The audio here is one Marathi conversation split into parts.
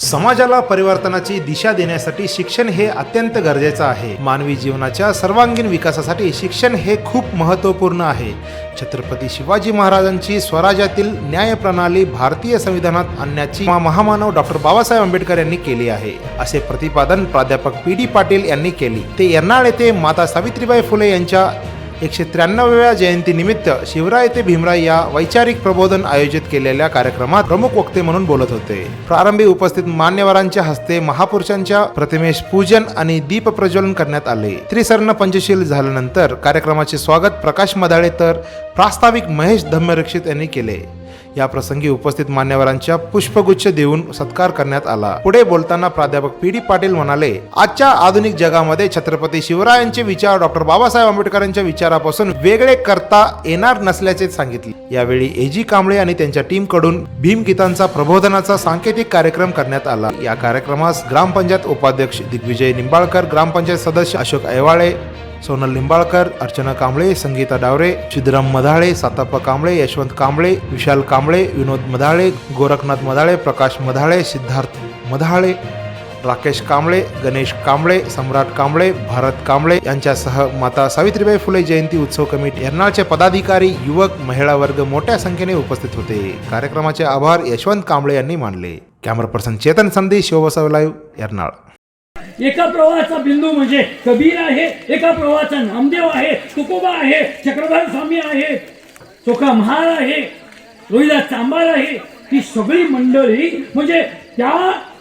समाजाला परिवर्तनाची दिशा देण्यासाठी शिक्षण हे अत्यंत गरजेचं आहे. मानवी जीवनाच्या सर्वांगीण विकासासाठी शिक्षण हे खूप महत्त्वपूर्ण आहे. छत्रपती शिवाजी महाराजांची स्वराज्यातील न्यायप्रणाली भारतीय संविधानात आणण्याची महामानव डॉक्टर बाबासाहेब आंबेडकर यांनी केली आहे. असे प्रतिपादन प्राध्यापक पी डी पाटील यांनी केली. ते एर्नाळ येथे माता सावित्रीबाई फुले यांच्या एकशे त्र्याण्णव्या जयंतीनिमित्त शिवराय ते भीमराय या वैचारिक प्रबोधन आयोजित केलेल्या कार्यक्रमात प्रमुख वक्ते म्हणून बोलत होते. प्रारंभी उपस्थित मान्यवरांच्या हस्ते महापुरुषांच्या प्रतिमेश पूजन आणि दीप प्रज्वलन करण्यात आले. त्रिसर्ण पंचशील झाल्यानंतर कार्यक्रमाचे स्वागत प्रकाश मदाळे तर प्रास्ताविक महेश धम्मरक्षित यांनी केले. या प्रसंगी उपस्थित मान्यवरांच्या पुष्पगुच्छ देऊन सत्कार करण्यात आला. पुढे बोलताना प्राध्यापक पी. डी. पाटील म्हणाले आजच्या आधुनिक जगामध्ये छत्रपती शिवरायांचे विचार डॉक्टर बाबासाहेब आंबेडकरांच्या विचारापासून वेगळे करता येणार नसल्याचे सांगितले. यावेळी एजी कांबळे आणि त्यांच्या टीमकडून भीमगीतांचा प्रबोधनाचा सांकेतिक कार्यक्रम करण्यात आला. या कार्यक्रमास ग्रामपंचायत उपाध्यक्ष दिग्विजय निंबाळकर ग्रामपंचायत सदस्य अशोक ऐवाळे सोनल लिंबाळकर अर्चना कांबळे संगीता डावरे सिद्धराम मधाळे साताप्पा कांबळे यशवंत कांबळे विशाल कांबळे विनोद मधाळे गोरखनाथ मधाळे प्रकाश मधाळे सिद्धार्थ मधाळे राकेश कांबळे गणेश कांबळे सम्राट कांबळे भारत कांबळे यांच्यासह माता सावित्रीबाई फुले जयंती उत्सव कमिटी एर्नाळचे पदाधिकारी युवक महिला वर्ग मोठ्या संख्येने उपस्थित होते. कार्यक्रमाचे आभार यशवंत कांबळे यांनी मानले. कॅमेरा पर्सन चेतन संधी शिवबसाव लाईव्ह एर्नाळ. एका प्रवाहाचा बिंदू म्हणजे कबीर आहे एका प्रवाहाचा नामदेव आहे तुकोबा आहे चक्रधर स्वामी आहे चोखा महाल आहे रोहिदास चांबार आहे ही सगळी मंडळी म्हणजे त्या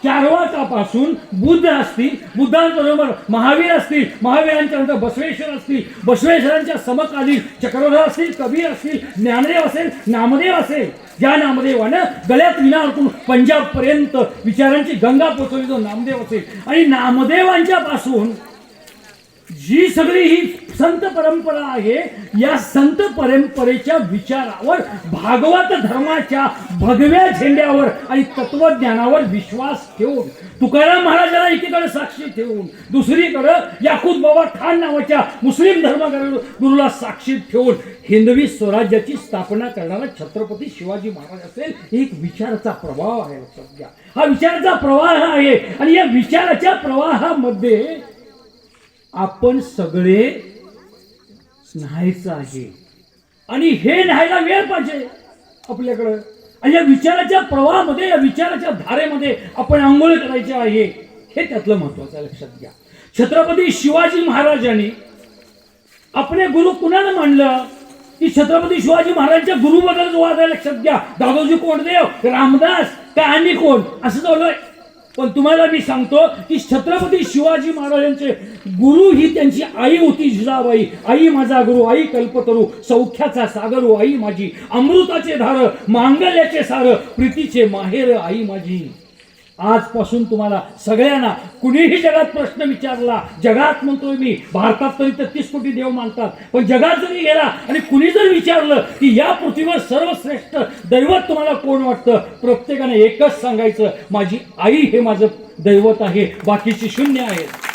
चारवाचापासून बुद्ध असतील बुद्धांबरोबर महावीर असतील महावीरांच्या नंतर बसवेश्वर असतील बसवेश्वरांच्या समकालीन चक्रधर असतील कबीर असतील ज्ञानदेव असेल नामदेव असेल ज्या नामदेवानं गळ्यात विना अडकून पंजाबपर्यंत विचारांची गंगा पोचवली तो नामदेव असेल. आणि नामदेवांच्या पासून जी सगळी ही संत परंपरा आहे या संत परंपरेच्या विचारावर भागवत धर्माच्या भगव्या झेंड्यावर आणि तत्वज्ञानावर विश्वास ठेवून तुकाराम महाराजाला एकीकडे साक्षी ठेवून दुसरीकडे याकूद बाबा खान नावाच्या मुस्लिम धर्म गुरुला साक्षी ठेवून हिंदवी स्वराज्याची स्थापना करणारा छत्रपती शिवाजी महाराज असेल एक विचाराचा प्रवाह आहे लक्षात घ्या. हा विचाराचा प्रवाह आहे आणि या विचाराच्या प्रवाहामध्ये आपण सगळे न्हायचं आहे. आणि हे न्हायला वेळ पाहिजे आपल्याकडं. आणि या विचाराच्या प्रवाहामध्ये या विचाराच्या धारेमध्ये आपण आंघोळ करायचे आहे. हे त्यातलं महत्वाचं आहे, लक्षात घ्या. छत्रपती शिवाजी महाराजांनी आपले गुरु कुणाला मानलं? की छत्रपती शिवाजी महाराजांच्या गुरुबद्दल वाद आहे लक्षात घ्या. दादोजी कोंडदेव रामदास का आणि कोण? असं चालू पण तुम्हाला मी सांगतो की छत्रपती शिवाजी महाराजांचे गुरु ही त्यांची आई होती जिजाबाई. आई माझा गुरु आई कल्पतरू सौख्याचा सागरू हो, आई माझी. अमृताचे धार मांगल्याचे सार प्रीतीचे माहेर आई माझी. आजपासून तुम्हाला सगळ्यांना कुणीही जगात प्रश्न विचारला जगात म्हणतोय मी भारतात तरी तेहतीस कोटी देव मानतात पण जगात जरी गेला आणि कुणी जर विचारलं की या पृथ्वीवर सर्वश्रेष्ठ दैवत तुम्हाला कोण वाटतं प्रत्येकाने एकच सांगायचं माझी आई हे माझं दैवत आहे बाकीची शून्य आहे